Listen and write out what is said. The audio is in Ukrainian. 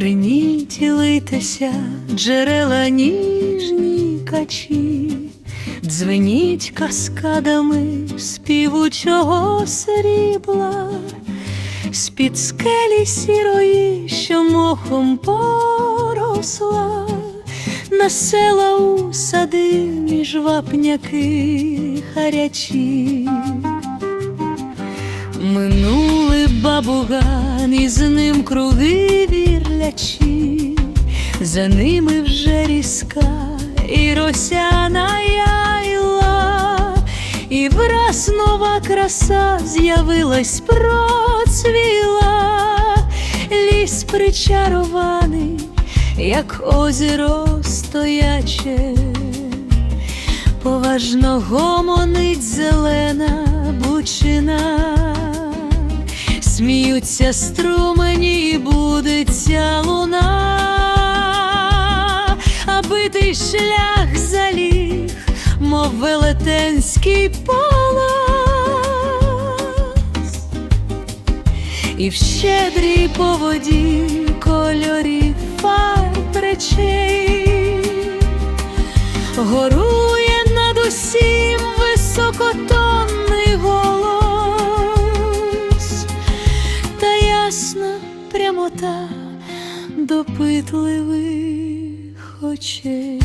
Ллються джерела ніжні качі, дзвеніть каскадами співучого срібла, з-під скелі сірої, що мохом поросла, на села у сади між вапняки харячі. Минули бабуган, і з ним круги вірлячі, за ними вже різка і росяна яйла, і враз нова краса з'явилась, процвіла, ліс причарований, як озеро стояче, поважно гомонить зелена бучина, сміються струмені, будеться луна, а битий шлях заліг, мов велетенський палас, і в щедрій поводі кольорів фарб речей прямота допитливих очей.